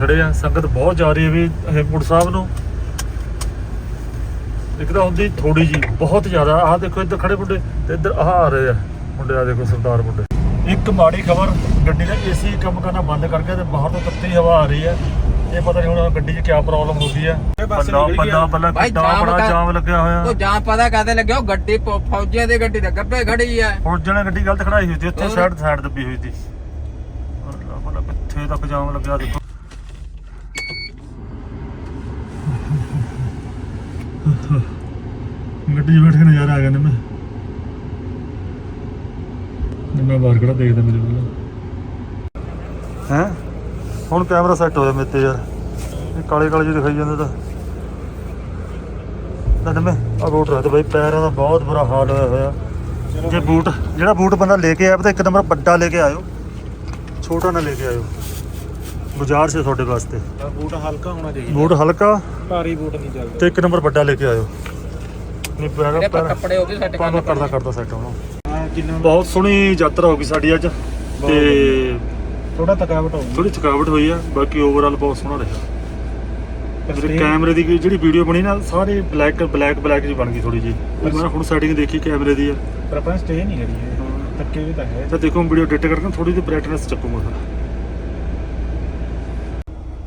ਖੜੇ ਆ ਸੰਗਤ ਬਹੁਤ ਜਾ ਰਹੀ ਹੈ ਵੀ ਹੇਮਕੁੰਟ ਸਾਹਿਬ ਨੂੰ। ਇੱਕ ਤਾਂ ਹੁੰਦੀ ਥੋੜੀ ਜੀ ਬਹੁਤ ਜ਼ਿਆਦਾ। ਆਹ ਦੇਖੋ ਇੱਧਰ ਖੜੇ ਮੁੰਡੇ ਤੇ ਇੱਧਰ ਆਹ ਆ ਰਹੇ ਆ ਮੁੰਡੇ ਆ ਦੇਖੋ ਸਰਦਾਰ ਮੁੰਡੇ। ਇੱਕ ਮਾੜੀ ਖਬਰ ਗੱਡੀ ਦਾ ਏਸੀ ਕੰਮ ਕਰਨਾ ਬੰਦ ਕਰ ਗਿਆ ਤੇ ਬਾਹਰ ਤੋਂ ਤੱਤੀ ਹਵਾ ਆ ਰਹੀ ਹੈ। ਇਹ ਪਤਾ ਨਹੀਂ ਹੁਣ ਗੱਡੀ 'ਚ ਕੀ ਪ੍ਰੋਬਲਮ ਹੋ ਗਈ ਹੈ। ਬੰਦਾ ਬੰਦਾ ਪਹਿਲਾਂ ਜਾਮ ਬੜਾ ਜਾਮ ਲੱਗਿਆ ਹੋਇਆ। ਉਹ ਜਾਂ ਪਤਾ ਕਾਦੇ ਲੱਗਿਆ? ਉਹ ਗੱਡੀ ਫੌਜੀਆਂ ਦੀ ਗੱਡੀ ਦੇ ਗੱਬੇ ਖੜੀ ਆ। ਹੁਣ ਜਣੇ ਗੱਡੀ ਗਲਤ ਖੜਾਈ ਹੋਈ ਸੀ ਉੱਥੇ? ਸਾਈਡ ਸਾਈਡ ਦੱਬੀ ਹੋਈ ਸੀ। ਭਲਾ ਕਿੱਥੇ ਤੱਕ ਜਾਮ ਲੱਗਿਆ ਦੇਖੋ। ਗੱਡੀ 'ਚ ਬੈਠ ਕੇ ਨਜ਼ਾਰਾ ਆ ਗਿਆ ਨੇ ਮੈਂ। ਨੇ ਮੈਂ ਬਾਹਰ ਖੜਾ ਦੇਖਦਾ ਮੇਰੇ ਕੋਲ ਹੈ? ਹੁਣ ਕੈਮਰਾ ਸੈੱਟ ਹੋਇਆ ਮੇਰੇ ਤੇ ਯਾਰ। ਇਹ ਕਾਲੇ ਕਾਲੇ ਜਿਹੇ ਦਿਖਾਈ ਜਾਂਦੇ ਤਾਂ। ਤਾਂ ਮੈਂ ਆ ਰੋਡ ਰਹਿ ਤੇ ਬਾਈ ਪੈਰਾਂ ਦਾ ਬਹੁਤ ਬੁਰਾ ਹਾਲ ਹੋਇਆ ਹੋਇਆ। ਜੇ ਬੂਟ ਜਿਹੜਾ ਬੂਟ ਬੰਦਾ ਲੈ ਕੇ ਆਇਆ ਤਾਂ ਇੱਕ ਨੰਬਰ ਵੱਡਾ ਲੈ ਕੇ ਆਇਓ। ਛੋਟਾ ਨਾ ਲੈ ਕੇ ਆਇਓ। ਗੁਜ਼ਾਰਿਸ਼ ਹੈ ਤੁਹਾਡੇ ਵਾਸਤੇ। ਬੂਟ ਹਲਕਾ ਹੋਣਾ ਚਾਹੀਦਾ। ਬੂਟ ਹਲਕਾ? ਭਾਰੀ ਬੂਟ ਨਹੀਂ ਚੱਲਦੇ। ਤੇ ਇੱਕ ਨੰਬਰ ਵੱਡਾ ਲੈ ਕੇ ਆਇਓ। ਨਹੀਂ ਪੈਰਾਂ ਜਿਹੜੇ ਪੈਰਾਂ ਕੱਪੜੇ ਉਹ ਵੀ ਸੈੱਟ ਪਾਣਾ। ਕਰਦਾ ਕਰਦਾ ਸੈੱਟ ਹੋਣਾ ਕਿੰਨਾ ਬਹੁਤ ਸੋਹਣੀ ਯਾਤਰਾ ਹੋ ਗਈ ਸਾਡੀ ਅੱਜ। ਤੇ ਥੋੜਾ ਥਕਾਵਟ ਹੋ ਥੋੜੀ ਥਕਾਵਟ ਹੋਈ ਆ ਬਾਕੀ ਓਵਰਆਲ ਬਹੁਤ ਸੋਹਣਾ ਰਿਹਾ। ਗਈ ਜਿਹੜੀ ਕੈਮਰੇ ਦੀ ਜਿਹੜੀ ਵੀਡੀਓ ਬਣੀ ਨਾ ਸਾਰੀ ਬਲੈਕ ਬਲੈਕ ਬਲੈਕ ਜੀ ਬਣ ਗਈ ਥੋੜੀ ਜੀ ਮੈਂ ਹੁਣ ਸੈਟਿੰਗ ਦੇਖੀ ਕੈਮਰੇ ਦੀ ਆ। ਪਰ ਆਪਾਂ ਸਟੇ ਨਹੀਂ ਕਰੀ ਹੈ। ਤੱਕੇ ਵੀ ਤਾਂ ਹੈ। ਤਾਂ ਦੇਖੋ ਵੀਡੀਓ ਐਡਿਟ ਕਰਕੇ ਥੋੜੀ ਜਿਹੀ ਬ੍ਰਾਈਟਨੈਸ ਚੱਕੂਗਾ।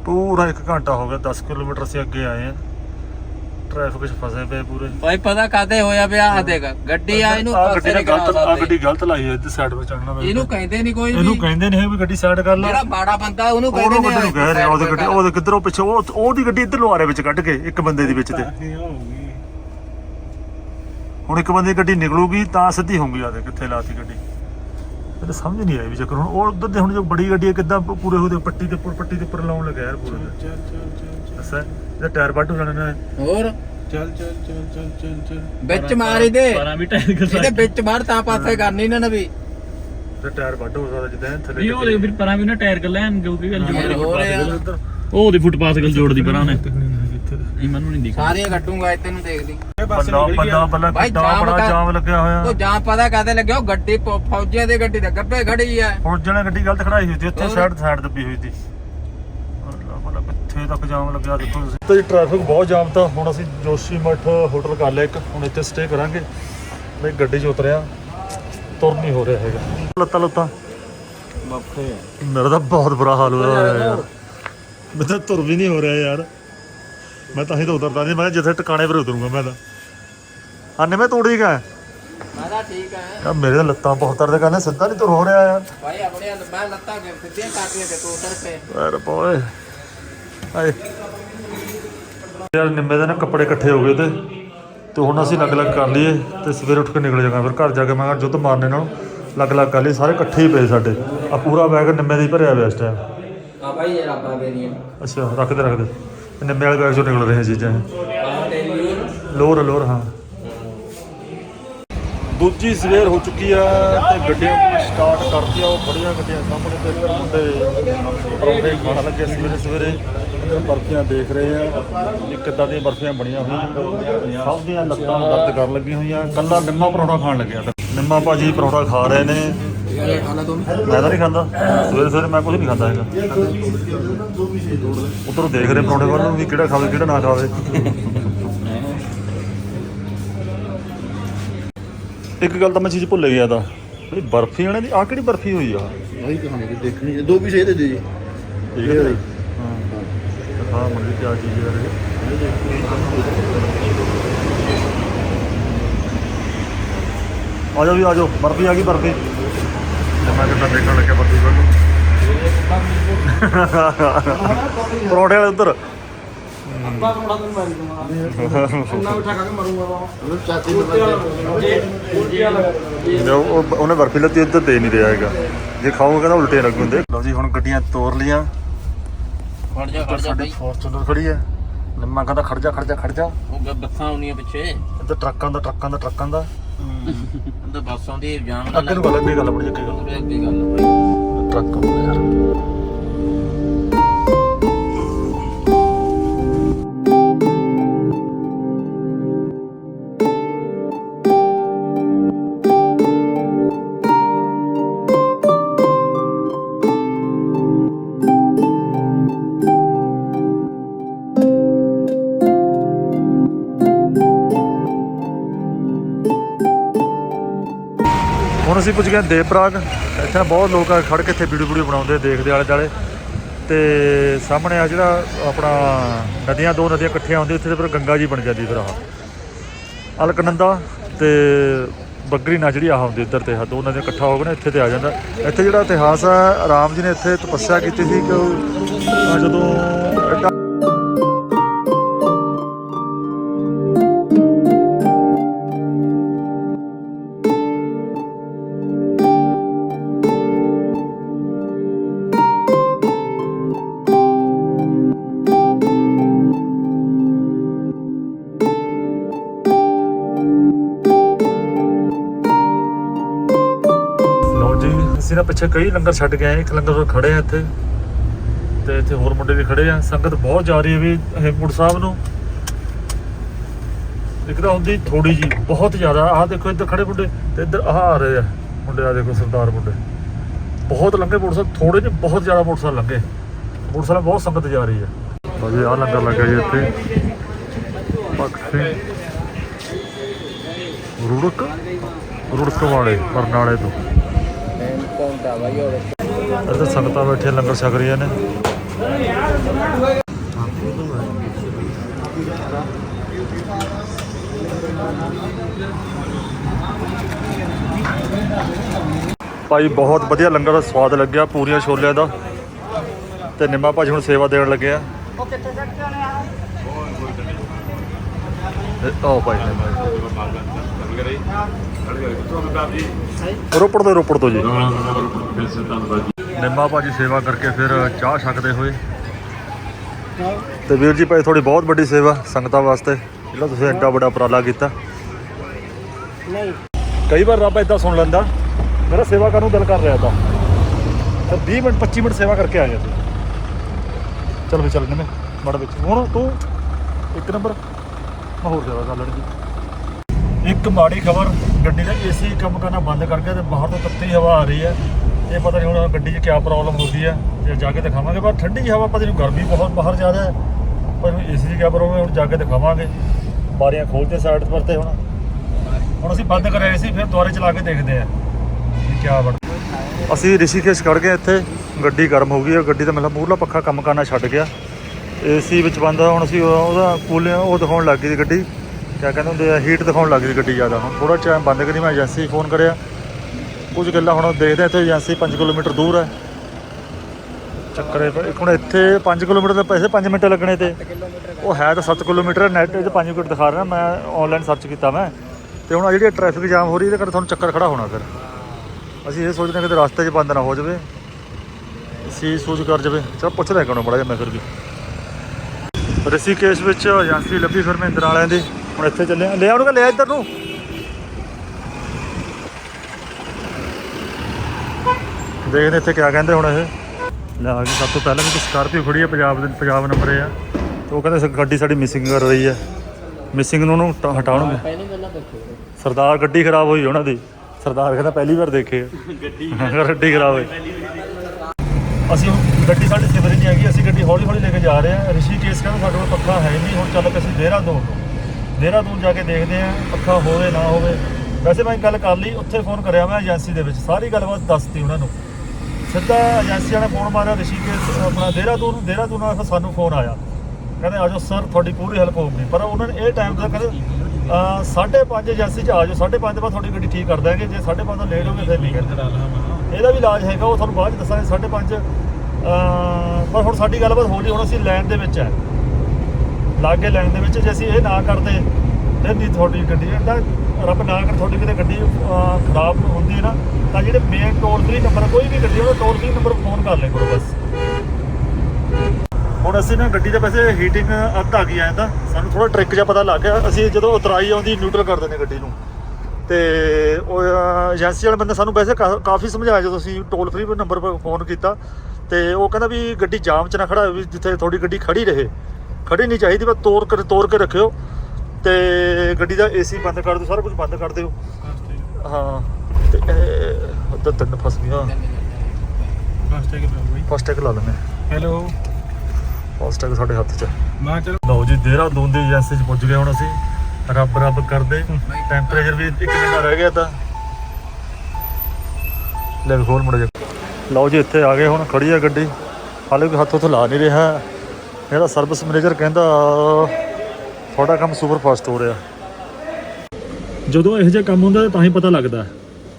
ਪੂਰਾ 1 ਘੰਟਾ ਹੋ ਗਿਆ 10 ਕਿਲੋਮੀਟਰ ਅਸੀਂ ਅੱਗੇ ਆਏ ਆ ਟ੍ਰੈਫਿਕ 'ਚ ਫਸੇ ਪਏ ਪੂਰੇ। ਭਾਈ ਪਤਾ ਕਾਦੇ ਹੋਇਆ ਪਿਆ? ਆ ਦੇਖ ਗੱਡੀ ਆ ਇਹਨੂੰ ਪਾਸੇ ਗੱਡੀ ਨਹੀਂ ਨੇ ਕਰਾ ਗਲਤ ਆ ਸਕਦੇ ਗੱਡੀ ਗਲਤ ਲਾਈ ਹੈ ਇੱਧਰ ਸਾਈਡ 'ਤੇ ਚੜਨਾ ਇਹਨੂੰ ਕਹਿੰਦੇ ਨਹੀਂ ਕੋਈ ਇਹਨੂੰ ਵੀ। ਕਹਿੰਦੇ ਨਹੀਂ ਵੀ ਗੱਡੀ ਸਾਈਡ ਕਰ ਲੈ। ਜਿਹੜਾ ਬਾੜਾ ਬੰਦਾ ਉਹਨੂੰ ਕਹਿੰਦੇ ਉਹਨੂੰ ਨੇ ਗੱਡੀ ਨੂੰ ਕਹਿ ਰਿਹਾ ਉਹਦੇ ਗੱਡੀ ਉਹਦੇ ਕਿੱਧਰੋਂ ਪਿੱਛੇ ਉਹ ਉਹਦੀ ਗੱਡੀ ਇੱਧਰ ਲਵਾ ਰਿਹਾ ਵਿੱਚ ਕੱਢ ਕੇ ਇੱਕ ਬੰਦੇ ਦੀ ਵਿੱਚ ਤੇ। ਇਹ ਹੋਊਗੀ। ਹੁਣ ਇੱਕ ਬੰਦੇ ਦੀ ਗੱਡੀ ਨਿਕਲੂਗੀ ਤਾਂ ਸਿੱਧੀ ਹੋਊਗੀ ਆਦੇ ਕਿੱਥੇ ਲਾਤੀ ਗੱਡੀ। ਮੈਨੂੰ ਸਮਝ ਨਹੀਂ ਆਈ ਵੀ ਚੱਕਰ। ਹੁਣ ਉਹ ਉਧਰ ਦੇ ਹੁਣ ਜੋ ਬੜੀ ਗੱਡੀ ਹੈ ਕਿੱਦਾਂ ਪੂਰੇ ਉਹਦੇ ਪੱਟੀ ਦੇ ਉੱਪਰ ਪੱਟੀ ਦੇ ਉੱਪਰ ਲਾਉਣ ਲੱਗਾ ਯਾਰ ਪੂਰੇ ਚੱਲ ਚੱਲ ਚੱਲ ਅੱਛਾ ਇਹਦਾ ਟਾਇਰ ਵੱਢ ਹੋ ਜਾਣੇ ਨੇ। ਹੋਰ? ਚੱਲ ਚੱਲ ਚੱਲ ਚੱਲ ਚੱਲ ਚੱਲ। ਵਿੱਚ ਮਾਰੀ ਦੇ ਪਾਰਾ ਵੀ ਟਾਇਰ ਕਰ ਇਹਦੇ ਵਿੱਚ ਮਾਰ ਤਾਂ ਪਾਸੇ ਕਰਨੀ ਨਾ ਨਵੀ ਤੇ ਟਾਇਰ ਵੱਢ ਹੋ ਸਕਦਾ ਜਿੱਦਾਂ ਇਹ ਥੱਲੇ ਵੀ ਉਹ ਫਿਰ ਪਰਾਂ ਵੀ ਨਾ ਟਾਇਰ ਕਰ ਲੈਣ ਜੋ ਕੀ ਗੱਲ ਹੋਰ ਜੋੜ ਉਹਦੀ ਫੁੱਟਪਾਥ ਗੱਲ ਜੋੜਦੀ ਪਰਾਂ ਨੇ ਇਹ ਮੈਨੂੰ ਨਹੀਂ ਦਿਖਦਾ। ਸਾਰੀਆਂ ਕੱਟੂਗਾ ਨੂੰ ਇਹ ਪਾਸੇ ਬੰਦਾ ਨਿਕਲ ਬੰਦਾ ਗਿਆ। ਪਹਿਲਾਂ ਭਾਈ ਜਾਮ ਬੜਾ ਕਰ- ਜਾਮ ਲੱਗਿਆ ਉਹ ਹੋਇਆ ਜਾਂ ਪਤਾ ਕਾਦੇ ਲੱਗਿਆ? ਉਹ ਗੱਡੀ ਫੌਜੀਆਂ ਦੀ ਗੱਡੀ ਦੇ ਗੱਬੇ ਖੜੀ ਆ। ਹੁਣ ਜਣੇ ਗੱਡੀ ਗਲਤ ਖੜਾਈ ਹੋਈ ਸੀ ਉੱਥੇ ਹੋਰ? ਸਾਈਡ ਸਾਈਡ ਦੱਬੀ ਹੋਈ ਸੀ। ਕਿੱਥੇ ਤੱਕ ਜਾਮ ਲੱਗਿਆ ਦੇਖੋ ਤੁਸੀਂ। ਤੇ ਟ੍ਰੈਫਿਕ ਬਹੁਤ ਜਾਮ ਤਾਂ ਹੁਣ ਅਸੀਂ ਜੋਸ਼ੀ ਮਠ ਹੋਟਲ ਕਰ ਲਿਆ ਇੱਕ ਹੁਣ ਇੱਥੇ ਸਟੇ ਕਰਾਂਗੇ। ਮੈਂ ਗੱਡੀ 'ਚ ਉਤਰਿਆ ਤੁਰ ਨਹੀਂ ਹੋ ਰਿਹਾ ਹੈਗਾ। ਲੱਤਾਂ ਲੱਤਾਂ। ਬੱਫੇ ਮੇਰਾ ਤਾਂ ਬਹੁਤ ਬੁਰਾ ਹਾਲ ਹੋਇਆ ਹੋਇਆ ਯਾਰ। ਮੈਂ ਤਾਂ ਤੁਰ ਵੀ ਨਹੀਂ ਹੋ ਰਿਹਾ ਯਾਰ। ਮੈਂ ਤਾਂ ਹੀ ਤਾਂ ਉਤਰਦਾ ਨਹੀਂ ਮੈਂ ਕਿਹਾ ਜਿੱਥੇ ਟਿਕਾਣੇ ਪਰ ਉਤਰੂੰਗਾ ਮੈਂ ਤਾਂ। ਆਨੇ ਮੈਂ ਤੂੰ ਠੀਕ ਹੈ? ਮੈਂ ਤਾਂ ਠੀਕ ਆ। ਯਾਰ ਮੇਰੇ ਤਾਂ ਲੱਤਾਂ ਬਹੁਤ ਦਰਦ ਕਰਨੇ ਸਿੱਧਾ ਨਹੀਂ ਤੁਰ ਹੋ ਰਿਹਾ ਯਾਰ। ਭਾਈ ਆਪਣੇ ਮੈਂ ਲੱਤਾਂ ਕੇ ਸਿੱਧੀਆਂ ਕਾਟੀਆਂ ਤੇ ਤੂੰ ਉਤਰ ਕੇ ਯਾਰ ਬੋਏ। ਹਾਏ ਯਾਰ ਨਿੰਮੇ ਦੇ ਨਾ ਕੱਪੜੇ ਇਕੱਠੇ ਹੋ ਗਏ ਤੇ ਤੇ ਹੁਣ ਅਸੀਂ ਅਲੱਗ-ਅਲੱਗ ਕਰ ਲਈਏ ਤੇ ਸਵੇਰੇ ਉੱਠ ਕੇ ਨਿਕਲ ਜਾਗਾ ਫਿਰ ਘਰ ਜਾ ਕੇ। ਮੈਂ ਕਿਹਾ ਜੁੱਤ ਮਾਰਨੇ ਨਾਲ ਅਲੱਗ-ਅਲੱਗ ਕਰ ਲਈ ਸਾਰੇ ਇਕੱਠੇ ਹੀ ਪਏ ਸਾਡੇ। ਆ ਪੂਰਾ ਬੈਗ ਨਿੰਮੇ ਦਾ ਹੀ ਭਰਿਆ ਹੋਇਆ ਇਸ ਟਾਈਮ ਆ ਭਾਈ ਇਹ ਰੱਬਾ ਦੇ ਅੱਛਾ ਰੱਖਦੇ ਰੱਖਦੇ ਵਾਲੇ ਬੈਗ ਚੋਂ ਨਿਕਲ ਰਹੀਆਂ ਚੀਜ਼ਾਂ। ਇਹ। ਆ ਤੇਰੀ ਲੋਰ ਲੋਰ ਹਾਂ। ਦੂਜੀ ਸਵੇਰ ਹੋ ਚੁੱਕੀ ਆ ਤੇ ਗੱਡੀਆਂ ਸਟਾਰਟ ਕਰਤੀਆਂ, ਉਹ ਬੜੀਆਂ ਗੱਡੀਆਂ ਸਾਹਮਣੇ ਤੇ ਇੱਧਰ ਮੁੰਡੇ ਪਰੌਂਠੇ ਖਾਣ ਲੱਗੇ ਸਵੇਰੇ ਸਵੇਰੇ। ਇੱਧਰ ਬਰਫੀਆਂ ਦੇਖ ਰਹੇ ਆ ਇਹ ਕਿੱਦਾਂ ਦੀਆਂ ਬਰਫੀਆਂ ਬਣੀਆਂ ਹੋਈਆਂ। ਸਭ ਦੀਆਂ ਲੱਤਾਂ ਦਰਦ ਕਰਨ ਲੱਗੀਆਂ ਹੋਈਆਂ ਕੱਲਾ ਨਿੰਮਾ ਪਰੌਂਠਾ ਖਾਣ ਲੱਗਿਆ। ਨਿੰਮਾ ਭਾਜੀ ਪਰੌਂਠਾ ਖਾ ਰਹੇ ਨੇ। ਇਹ ਖਾਣਾ ਤੂੰ ਮੈਂ ਤਾਂ ਨਹੀਂ ਖਾਂਦਾ। ਸਵੇਰੇ ਸਵੇਰੇ ਮੈਂ ਕੁਝ ਨਹੀਂ ਖਾਂਦਾ ਹੈਗਾ। ਉਧਰੋਂ ਦੇਖ ਰਹੇ ਪਰੌਂਠੇ ਵੱਲ ਨੂੰ ਵੀ ਕਿਹੜਾ ਖਾਵੇ ਕਿਹੜਾ ਨਾ ਖਾਵੇ। ਇੱਕ ਗੱਲ ਤਾਂ ਮੈਂ ਚੀਜ਼ ਭੁੱਲ ਗਿਆ ਤਾਂ। ਇਹ ਬਰਫੀ ਵਾਲੇ ਦੀ ਆ ਕਿਹੜੀ ਬਰਫੀ ਹੋਈ ਆ? ਵਹੀ ਕਹਾਣੀ ਕਿ ਦੇਖਣੀ ਹੈ ਦੋ ਵੀ ਸਹੀ ਦੇ ਦਿਓ ਜੀ। ਇਹ ਕਿਹੜੀ ਹਾਂ। ਹਾਂ ਮੁੰਡੇ ਕੀ ਚੀਜ਼ ਹੈ ਇਹ ਆ ਜਾਓ ਵੀ ਆ ਜਾਓ। ਬਰਫੀ ਆ ਗਈ ਬਰਫੀ। ਤੇ ਮੈਂ ਕਿੱਦਾਂ ਦੇਖਣ ਲੱਗਿਆ ਬਰਫੀ ਵੱਲ ਪਰੌਂਠੇ ਵਾਲੇ ਉੱਧਰ। ਉਹਨੂੰ ਉਹ- ਬਰਫੀ ਲੱਤੀ ਉੱਧਰ ਦੇ ਨਹੀਂ ਰਿਹਾ ਹੈਗਾ। ਜੇ ਖਾਓਗੇ ਕਹਿੰਦਾ ਉਲਟੇ ਲੱਗੂੰਦੇ। ਲਓ ਜੀ ਹੁਣ ਗੱਡੀਆਂ ਤੋਰ ਲੀਆਂ ਖੜ ਜਾ ਖੜ ਜਾ ਫੋਰਚੂਨਰ ਖੜੀ ਹੈ। ਨਿੰਮਾ ਕਹਿੰਦਾ ਖੜ ਜਾ ਖੜ ਜਾ ਖੜ ਜਾ। ਉਹ ਬੱਸਾਂ ਆਉਣੀਆਂ ਪਿੱਛੇ। ਇੱਧਰ ਟਰੱਕਾਂ ਦਾ ਟਰੱਕਾਂ ਦਾ ਟਰੱਕਾਂ ਦਾ। ਅੰਦਰ ਬੱਸ ਆਉਂਦੀ ਜਾਮ ਅੱਗੇ ਨੂੰ ਗੱਲ ਅੱਗੇ ਗੱਲ ਬੜੀ ਅੱਗੇ ਗੱਲ। ਅੱਗੇ ਗੱਲ ਟਰੱਕ ਆਉਂਦਾ ਯਾਰ। ਅਸੀਂ ਪੁੱਜ ਗਏ ਹਾਂ ਦੇਵਪ੍ਰਾਗ ਇੱਥੇ ਨਾ ਬਹੁਤ ਲੋਕ ਆ ਖੜ ਕੇ ਇੱਥੇ ਵੀਡੀਓ ਵੀਡੀਓ ਬਣਾਉਂਦੇ ਦੇਖਦੇ ਆਲੇ ਦੁਆਲੇ। ਤੇ ਸਾਹਮਣੇ ਆ ਜਿਹੜਾ ਆਪਣਾ ਨਦੀਆਂ ਦੋ ਨਦੀਆਂ ਇਕੱਠੀਆਂ ਹੁੰਦੀਆਂ ਉੱਥੇ ਤੇ ਫਿਰ ਗੰਗਾ ਜੀ ਬਣ ਜਾਂਦੀ ਫਿਰ ਆਹ। ਅਲਕਨੰਦਾ ਤੇ ਬੱਗਰੀ ਨਾ ਜਿਹੜੀ ਆਹ ਹੁੰਦੀ ਇੱਧਰ ਤੇ ਆਹ ਦੋ ਨਦੀਆਂ ਇਕੱਠਾ ਹੋ ਗਏ ਨੇ ਇੱਥੇ ਤੇ ਆ ਜਾਂਦਾ। ਇੱਥੇ ਜਿਹੜਾ ਇਤਿਹਾਸ ਆ ਰਾਮ ਜੀ ਨੇ ਇੱਥੇ ਤਪੱਸਿਆ ਕੀਤੀ ਸੀ ਕਿ ਉਹ, ਜਦੋਂ ਅਸੀਂ ਨਾ ਪਿੱਛੇ ਕਈ ਲੰਗਰ ਛੱਡ ਗਏ ਇੱਕ ਲੰਗਰ ਕੋਲ ਖੜੇ ਆ ਇੱਥੇ। ਤੇ ਇੱਥੇ ਹੋਰ ਮੁੰਡੇ ਵੀ ਖੜੇ ਆ। ਸੰਗਤ ਬਹੁਤ ਜਾ ਰਹੀ ਹੈ ਵੀ ਹੇਮਕੁੰਟ ਸਾਹਿਬ ਨੂੰ। ਇੱਕ ਤਾਂ ਹੁੰਦੀ ਥੋੜੀ ਜੀ ਬਹੁਤ ਜ਼ਿਆਦਾ। ਆਹ ਦੇਖੋ ਇੱਧਰ ਖੜੇ ਮੁੰਡੇ ਤੇ ਇੱਧਰ ਆਹ ਆ ਰਹੇ ਆ ਮੁੰਡੇ ਆ ਦੇਖੋ ਸਰਦਾਰ ਮੁੰਡੇ। ਬਹੁਤ ਲੰਗੇ ਮੋਟਰਸਾਈਕਲ ਥੋੜੇ ਜਿਹੇ ਬਹੁਤ ਜ਼ਿਆਦਾ ਮੋਟਰਸਾਈਕਲ ਲੰਗੇ ਮੋਟਰਸਾਈਕਲ ਬਹੁਤ ਸੰਗਤ ਜਾ ਰਹੀ ਹੈ। ਲਓ ਜੀ, ਆਹ ਲੰਗਰ ਲੱਗਾ ਜੀ ਇੱਥੇ। ਭਗਤ ਸਿੰਘ। ਰੁੜਕ ਰੁੜਕ ਵਾਲੇ ਬਰਨਾਲੇ ਤੋਂ। ਕੌਂਟਾ ਬਾਈ ਹੋਰ ਇੱਥੇ ਸੰਗਤਾਂ ਬੈਠੀਆਂ ਲੰਗਰ ਛਕ ਰਹੀਆਂ ਨੇ। ਭਾਈ ਬਹੁਤ ਵਧੀਆ ਲੰਗਰ ਦਾ ਸਵਾਦ ਲੱਗਿਆ ਪੂਰੀਆਂ ਛੋਲਿਆਂ ਦਾ। ਤੇ ਨਿੰਮਾ ਭਾਜੀ ਹੁਣ ਸੇਵਾ ਦੇਣ ਲੱਗੇ ਆ। ਇਹ- ਆਓ ਭਾਈ ਰੋਪੜ ਤੋਂ ਰੋਪੜ ਤੋਂ ਜੀ। ਨਿੰਮਾ ਭਾਜੀ ਸੇਵਾ ਕਰਕੇ ਫਿਰ ਚਾਹ ਛਕਦੇ ਹੋਏ। ਤੇ ਵੀਰ ਜੀ ਭਾਈ ਤੁਹਾਡੀ ਬਹੁਤ ਵੱਡੀ ਸੇਵਾ ਸੰਗਤਾਂ ਵਾਸਤੇ। ਜਿਹੜਾ ਤੁਸੀਂ ਐਡਾ ਵੱਡਾ ਉਪਰਾਲਾ ਕੀਤਾ। ਕਈ ਵਾਰ ਰੱਬ ਇਦਾਂ ਸੁਣ ਲੈਂਦਾ ਮੇਰਾ ਸੇਵਾ ਕਰਨ ਨੂੰ ਦਿਲ ਕਰ ਰਿਹਾ ਤਾਂ ਤੇ 20 ਮਿੰਟ 25 ਮਿੰਟ ਸੇਵਾ ਕਰਕੇ ਆ ਗਿਆ ਤੂੰ ਚਲ ਵੀ ਚੱਲ ਨਿੰਮੇ ਮੜ ਵਿੱਚ। ਹੁਣ ਤੂੰ ਇੱਕ ਨੰਬਰ ਮੈਂ ਹੋਰ ਸੇਵਾ ਕਰ ਲੈਣੀ ਇੱਕ ਮਾੜੀ ਖਬਰ, ਗੱਡੀ ਦਾ ਏਸੀ ਕੰਮ ਕਰਨਾ ਬੰਦ ਕਰਕੇ ਤੇ ਬਾਹਰ ਤੋਂ ਤੱਤੀ ਹਵਾ ਆ ਰਹੀ ਹੈ। ਇਹ ਪਤਾ ਨਹੀਂ ਹੁਣ ਗੱਡੀ 'ਚ ਕੀ ਪ੍ਰੋਬਲਮ ਹੁੰਦੀ ਹੈ। ਤੇ ਜਾ ਕੇ ਦਿਖਾਵਾਂਗੇ, ਪਰ ਠੰਡੀ ਹਵਾ, ਪਤਾ ਨਹੀਂ ਗਰਮੀ ਬਹੁਤ ਬਾਹਰ ਜ਼ਿਆਦਾ ਹੈ। ਪਰ ਏਸੀ 'ਚ ਕੀ ਪ੍ਰੋਬਲਮ ਹੁਣ ਜਾ ਕੇ ਦਿਖਾਵਾਂਗੇ। ਬਾਰੀਆਂ ਖੋਲਦੇ ਸਾਈਡ ਪਰ ਤੇ ਹੁਣ। ਹੁਣ ਅਸੀਂ ਬੰਦ ਕਰਿਆ ਸੀ, ਫਿਰ ਦੁਬਾਰੇ ਚਲਾ ਕੇ ਦੇਖਦੇ ਆ ਕਿ ਕੀ ਬਣ ਅਸੀਂ ਰਿਸ਼ੀਕੇਸ਼ ਖੜ ਗਏ ਇੱਥੇ। ਗੱਡੀ ਗਰਮ ਹੋ ਗਈ ਹੈ। ਗੱਡੀ ਦਾ ਮਤਲਬ ਮੂਹਰਲਾ ਪੱਖਾ ਕੰਮ ਕਰਨਾ ਛੱਡ ਗਿਆ। ਏਸੀ ਵਿੱਚ ਬੰਦ ਹੁਣ ਅਸੀਂ ਉਹਦਾ ਕੂਲਿੰਗ ਉਹ ਦਿਖਾਉਣ ਲੱਗ ਗਈ ਗੱਡੀ। ਕਿਆ ਕਹਿੰਦੇ ਹੁੰਦੇ ਆ ਹੀਟ ਦਿਖਾਉਣ ਲੱਗ ਗਈ ਗੱਡੀ ਜ਼ਿਆਦਾ। ਹੁਣ ਥੋੜਾ ਟਾਈਮ ਬੰਦ ਕਰੀ, ਮੈਂ ਏਜੰਸੀ ਫੋਨ ਕਰਿਆ। ਕੁਝ ਗੱਲਾਂ ਹੁਣ ਦੇਖਦੇ ਇੱਥੇ ਏਜੰਸੀ 5 ਕਿਲੋਮੀਟਰ ਦੂਰ ਹੈ। ਚੱਕਰੇ ਪਰ ਇੱਕ ਹੁਣ ਇੱਥੇ 5 ਕਿਲੋਮੀਟਰ ਦੇ ਪੈਸੇ 5 ਮਿੰਟ ਲੱਗਣੇ ਤੇ। ਉਹ ਹੈ ਤਾਂ 7 ਕਿਲੋਮੀਟਰ ਨੈਟ ਇਹ 5 ਮਿੰਟ ਦਿਖਾ ਰਿਹਾ, ਮੈਂ ਆਨਲਾਈਨ ਸਰਚ ਕੀਤਾ ਮੈਂ। ਤੇ ਹੁਣ ਜਿਹੜੀ ਟ੍ਰੈਫਿਕ ਜਾਮ ਹੋ ਰਹੀ, ਇਹਦੇ ਕਰਕੇ ਤੁਹਾਨੂੰ ਚੱਕਰ ਖੜਾ ਹੋਣਾ ਫਿਰ। ਅਸੀਂ ਇਹ ਸੋਚਦੇ ਹਾਂ ਕਿ ਰਸਤੇ 'ਚ ਬੰਦ ਨਾ ਹੋ ਜਾਵੇ। ਸੀ ਸੂਝ ਕਰ ਜਾਵੇ। ਚਲ ਪੁੱਛਦਾ ਕਿਉਂ ਬੜਾ ਜਿਹਾ, ਮੈਂ ਫਿਰ ਵੀ। ਰਿਸ਼ੀਕੇਸ਼ ਵਿੱਚ ਏਜੰਸੀ ਲੱਭੀ ਫਿਰ ਮਹਿੰਦਰ ਵਾਲਿਆਂ ਦੀ। ਹੁਣ ਇੱਥੇ ਚੱਲੇ ਆ। ਲੈ ਆਉਣਗੇ, ਲੈ ਇੱਧਰ ਨੂੰ। ਦੇਖਦੇ ਇੱਥੇ ਕਿਆ ਕਹਿੰਦੇ ਹੁਣ ਇਹ। ਲੈ ਆ ਸਭ ਤੋਂ ਪਹਿਲਾਂ ਵੀ ਇੱਕ ਸਕਾਰਪੀਓ ਖੜੀ ਹੈ ਪੰਜਾਬ ਦੇ, ਪੰਜਾਬ ਨੰਬਰ ਆ। ਤੇ ਉਹ ਕਹਿੰਦੇ ਗੱਡੀ ਸਾਡੀ ਮਿਸਿੰਗ ਕਰ ਰਹੀ ਹੈ ਮਿਸਿੰਗ ਨੂੰ ਉਹਨੂੰ ਹਟਾਉਣਗੇ। ਪਹਿਲੀ ਗੱਲਾਂ ਦੇਖੋ ਸਰਦਾਰ ਗੱਡੀ ਖਰਾਬ ਹੋਈ ਉਹਨਾਂ ਦੀ। ਸਰਦਾਰ ਕਹਿੰਦਾ ਪਹਿਲੀ ਵਾਰ ਦੇਖੇ ਗੱਡੀ ਗੱਡੀ ਖਰਾਬ ਹੋਈ। ਅਸੀਂ ਗੱਡੀ ਸਾਡੀ ਸਿਵਰ ਨਹੀਂ ਹੈਗੀ, ਅਸੀਂ ਗੱਡੀ ਹੌਲੀ ਹੌਲੀ ਲੈ ਕੇ ਜਾ ਰਹੇ ਹਾਂ ਰਿਸ਼ੀਕੇਸ਼ ਕਹਿੰਦਾ ਸਾਡੇ ਕੋਲ ਪੱਖਾ ਹੈ ਨਹੀਂ, ਹੁਣ ਚੱਲ ਕੇ ਅਸੀਂ ਦੇਹਰਾਦੂਨ ਦੇਹਰਾਦੂਨ ਜਾ ਕੇ ਦੇਖਦੇ ਹਾਂ ਪੱਖਾ ਹੋਵੇ ਨਾ ਹੋਵੇ। ਵੈਸੇ ਮੈਂ ਗੱਲ ਕਰ ਲਈ ਉੱਥੇ ਫੋਨ ਕਰਿਆ ਮੈਂ ਏਜੰਸੀ ਦੇ ਵਿੱਚ ਸਾਰੀ ਗੱਲਬਾਤ ਦੱਸਤੀ ਉਹਨਾਂ ਨੂੰ। ਸਿੱਧਾ ਏਜੰਸੀ ਵਾਲਾ ਫੋਨ ਮਾਰਿਆ ਰਿਸ਼ੀਕੇਸ਼ ਆਪਣਾ ਦੇਹਰਾਦੂਨ ਦੇਹਰਾਦੂਨ ਵਾਲਾ ਫਿਰ ਸਾਨੂੰ ਫੋਨ ਆਇਆ। ਕਹਿੰਦੇ ਆਜੋ ਸਰ ਤੁਹਾਡੀ ਪੂਰੀ ਹੈਲਪ ਹੋਊਗੀ। ਪਰ ਉਹਨਾਂ ਨੇ ਇਹ ਟਾਈਮ ਦਾ ਕਹਿੰਦੇ ਅਹ, ਸਾਢੇ ਪੰਜ ਏਜੰਸੀ 'ਚ ਆ ਜਾਓ ਸਾਢੇ ਪੰਜ ਬਾਅਦ ਤੁਹਾਡੀ ਗੱਡੀ ਠੀਕ ਕਰ ਦਾਂਗੇ ਜੇ ਸਾਢੇ ਪੰਜ ਤੋਂ ਲੇਟ ਹੋ ਗਏ ਫਿਰ ਨਹੀਂ ਕਹਿੰਦੇ। ਇਹਦਾ ਵੀ ਇਲਾਜ ਹੈਗਾ ਉਹ ਤੁਹਾਨੂੰ ਬਾਅਦ ਚ ਦੱਸਾਂਗੇ ਸਾਢੇ ਪੰਜ ਅਹ, ਪਰ ਹੁਣ ਸਾਡੀ ਗੱਲਬਾਤ ਹੋ ਰਹੀ ਹੁਣ ਅਸੀਂ ਲਾਈਨ ਦੇ ਵਿੱਚ ਹੈ ਲਾਗੇ ਲਾਈਨ ਦੇ ਵਿੱਚ ਜੇ ਅਸੀਂ ਇਹ ਨਾ ਕਰਦੇ, ਫਿਰ ਤੁਹਾਡੀ ਗੱਡੀ ਦਾ ਰੱਬ ਨਾ ਕਰ ਤੁਹਾਡੀ ਕਿਤੇ ਗੱਡੀ ਖਰਾਬ ਹੁੰਦੀ ਹੈ ਨਾ, ਤਾਂ ਜਿਹੜੇ ਮੇਨ ਟੋਲ ਫ੍ਰੀ ਨੰਬਰ ਕੋਈ ਵੀ ਗੱਡੀ ਉਹਦਾ ਟੋਲ ਫ੍ਰੀ ਨੰਬਰ ਫੋਨ ਕਰ ਲਿਆ ਕਰੋ ਬਸ। ਹੁਣ ਅਸੀਂ ਨਾ ਗੱਡੀ ਦੇ ਵੈਸੇ ਹੀਟਿੰਗ ਅੱਧ ਆ ਗਈ ਐਂ ਤਾਂ ਸਾਨੂੰ ਥੋੜਾ ਟ੍ਰਿਕ ਜਿਹਾ ਪਤਾ ਲੱਗ ਗਿਆ। ਅਸੀਂ ਜਦੋਂ ਉਤਰਾਈ ਆਉਂਦੀ ਨਿਊਟਰਲ ਕਰ ਦਿੰਦੇ ਗੱਡੀ ਨੂੰ। ਤੇ ਉਹ ਏਜੰਸੀ ਵਾਲੇ ਬੰਦੇ ਸਾਨੂੰ ਵੈਸੇ ਕਾ- ਕਾਫੀ ਸਮਝਾਇਆ ਜਦੋਂ ਅਸੀਂ ਟੋਲ ਫ੍ਰੀ ਨੰਬਰ 'ਤੇ ਫੋਨ ਕੀਤਾ। ਤੇ ਉਹ ਕਹਿੰਦਾ ਵੀ ਗੱਡੀ ਜਾਮ 'ਚ ਨਾ ਖੜਾ ਹੋਵੇ ਵੀ ਜਿੱਥੇ ਤੁਹਾਡੀ ਗੱਡੀ ਖੜੀ ਰਹੇ। ਖੜੀ ਨਹੀਂ ਚਾਹੀਦੀ ਬਸ ਤੋੜ ਕੇ ਤੋੜ ਕੇ ਰੱਖਿਓ ਤੇ ਗੱਡੀ ਦਾ ਏਸੀ ਬੰਦ ਕਰ ਦਿਓ ਸਾਰਾ ਕੁਝ ਬੰਦ ਕਰ ਦਿਓ। ਹਾਂ ਤੇ ਉੱਧਰ ਤਿੰਨ ਫਸ ਗਿਆ ਫਸਟ ਟੈਗ ਲਾ ਲੈਣੇ ਹੈਲੋ ਫਸਟ ਟੈਗ ਸਾਡੇ ਹੱਥ 'ਚ। ਮੈਂ ਚਲੋ ਲਓ ਜੀ ਦੇਹਰਾਦੂਨ ਦੀ ਏਜੰਸੀ 'ਚ ਪੁੱਜ ਗਏ ਹੁਣ ਅਸੀਂ। ਰੱਬ ਰੱਬ ਕਰਦੇ। ਟੈਂਪਰੇਚਰ ਵੀ ਇੱਕ ਮਹੀਨਾ ਰਹਿ ਗਿਆ ਤਾਂ। ਲੈ ਵੀ ਖੋਲ ਮੁੜ ਜਾ। ਲਓ ਜੀ ਇੱਥੇ ਆ ਗਏ ਹੁਣ ਖੜੀ ਆ ਗੱਡੀ। ਹਾਲੇ ਕੋਈ ਹੱਥ ਉੱਥੇ ਲਾ ਨਹੀਂ ਰਿਹਾ। ਇਹਦਾ ਸਰਵਿਸ ਮੈਨੇਜਰ ਕਹਿੰਦਾ ਤੁਹਾਡਾ ਕੰਮ ਸੁਪਰ ਫਾਸਟ ਹੋ ਰਿਹਾ। ਜਦੋਂ ਇਹੋ ਜਿਹਾ ਕੰਮ ਹੁੰਦਾ ਤਾਂ ਹੀ ਪਤਾ ਲੱਗਦਾ।